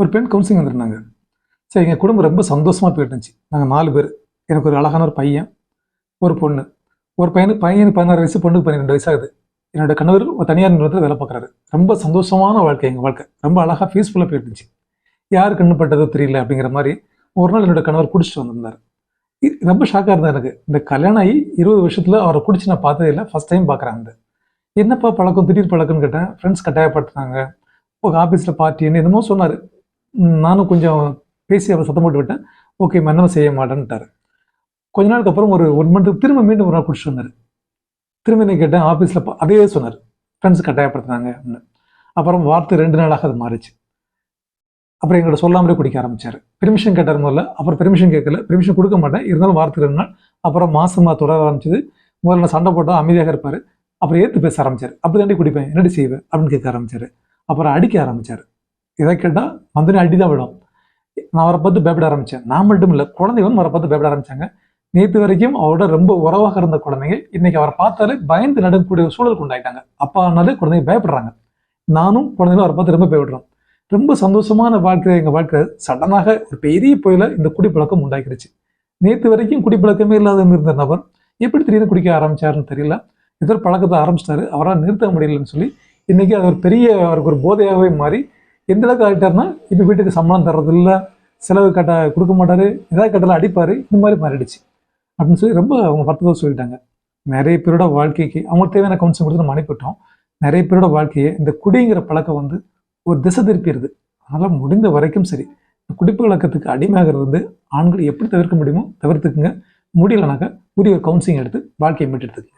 ஒரு பெண் கவுன்சிலிங் வந்துருந்தாங்க. சரி எங்கள் குடும்பம் ரொம்ப சந்தோஷமாக போயிட்டுருந்துச்சு. நாங்கள் நாலு பேர். எனக்கு ஒரு அழகான ஒரு பையன் ஒரு பொண்ணு. ஒரு பையனுக்கு பையனுக்கு பதினாறு வயசு பொண்ணுக்கு பன்னிரெண்டு வயசாகுது என்னோட கணவர் ஒரு தனியார் நிறுவனத்தில் வேலை பார்க்குறாரு. ரொம்ப சந்தோஷமான வாழ்க்கை எங்கள் வாழ்க்கை. ரொம்ப அழகாக பீஸ்ஃபுல்லாக போயிட்டு இருந்துச்சு யாருக்கு கண்ணு பண்ணுறதோ தெரியல அப்படிங்கிற மாதிரி ஒரு நாள் என்னோட கணவர் குடிச்சிட்டு வந்திருந்தார். ரொம்ப ஷாக்காக இருந்தார் எனக்கு. இந்த கல்யாணம் ஆகி இருபது வருஷத்தில் அவரை குடிச்சு நான் பார்த்ததே இல்லை ஃபர்ஸ்ட் டைம் பார்க்குறாங்க என்னப்பா பழக்கம் திடீர் பழக்கம்னு கேட்டேன். ஃப்ரெண்ட்ஸ் கட்டாயப்படுத்துனாங்க. இப்போ ஆஃபீஸில் பார்ட்டின்னு என்னமோ சொன்னார். நானும் கொஞ்சம் பேசி அவர் சத்தம் போட்டு விட்டேன். ஓகே மன்னவன் செய்ய மாட்டேன்ட்டார். கொஞ்ச நாளுக்கு அப்புறம் ஒரு ஒன் மந்த்துக்கு திரும்ப மீண்டும் ஒரு நாள் குடிச்சிட்டு வந்தார் திரும்ப என்ன கேட்டேன் ஆஃபீஸில் அதே சொன்னார். ஃப்ரெண்ட்ஸ் கட்டாயப்படுத்துனாங்க அப்படின்னு. அப்புறம் வார்த்தை ரெண்டு நாளாக அது மாறிச்சு. அப்புறம் எங்கள்கிட்ட சொல்லாமலே குடிக்க ஆரம்பிச்சார். பெர்மிஷன் கேட்டார் முதல்ல. அப்புறம் பெர்மிஷன் கேட்கல. பெர்மிஷன் கொடுக்க மாட்டேன். இருந்தாலும் வார்த்தை ரெண்டு நாள். அப்புறம் மாசமா தொடர ஆரம்பிச்சது. முதல்ல நான் சண்டை போட்டால் அமைதியாக இருப்பார். அப்புறம் ஏற்று பேச ஆரம்பிச்சார். அப்படி தாண்டி குடிப்பேன். என்னடி செய்வேன் அப்படின்னு கேட்க ஆரம்பிச்சார். அப்புறம் அடிக்க ஆரம்பிச்சார். இதை கேட்டால் வந்தனே அடி தான் விடும். நான் அவரை பார்த்து பயப்பட ஆரம்பித்தேன் நான் மட்டும் இல்லை குழந்தைகளும் அவரை பார்த்து பயப்பட ஆரம்பித்தாங்க நேற்று வரைக்கும் அவரோட ரொம்ப உறவாக இருந்த குழந்தைங்க இன்னைக்கு அவரை பார்த்தாலே பயந்து நடக்கக்கூடிய சூழலுக்கு உண்டாயிட்டாங்க. அப்பானாலே குழந்தைங்க பயப்படுறாங்க. நானும் குழந்தைகளும் அவரை பார்த்து ரொம்ப பயப்படுறோம். ரொம்ப சந்தோஷமான வாழ்க்கை எங்கள் வாழ்க்கை சடனாக ஒரு பெரிய புயல இந்த குடிப்பழக்கம் உண்டாக்கிடுச்சு. நேற்று வரைக்கும் குடிப்பழக்கமே இல்லாத இருந்த நபர் எப்படி திடீர்னு குடிக்க ஆரம்பிச்சாருன்னு தெரியல. இதர் பழக்கத்தை ஆரம்பிச்சிட்டாரு. அவரால் நிறுத்த முடியலன்னு சொல்லி இன்னைக்கு அது ஒரு பெரிய அவருக்கு ஒரு போதையாகவே மாறி எந்த அளவுக்கு ஆகிட்டார்னா இப்போ வீட்டுக்கு சம்பளம் தர்றது செலவு கட்ட கொடுக்க மாட்டார் ஏதாவது கட்டலாம் அடிப்பார் இந்த மாதிரி மாறிடுச்சு. அப்படின்னு சொல்லி ரொம்ப அவங்க வருத்தத்தை சொல்லிட்டாங்க. நிறைய பேரோட வாழ்க்கைக்கு அவங்களுக்கு தேவையான கவுன்சிலிங் கொடுத்து நம்ம அனுப்பிட்டோம் நிறைய பேரோட வாழ்க்கையை இந்த குடிங்கிற பழக்கம் வந்து ஒரு திசை திருப்பிடுது. அதனால் முடிந்த வரைக்கும் சரி இந்த குடிப்பு வழக்கத்துக்கு அடிமையாகிறது வந்து ஆண்கள் எப்படி தவிர்க்க முடியுமோ தவிர்த்துக்குங்க. முடியலனாக்கா உரிய கவுன்சிலிங் எடுத்து வாழ்க்கையை மீட்டெடுத்துக்குங்க.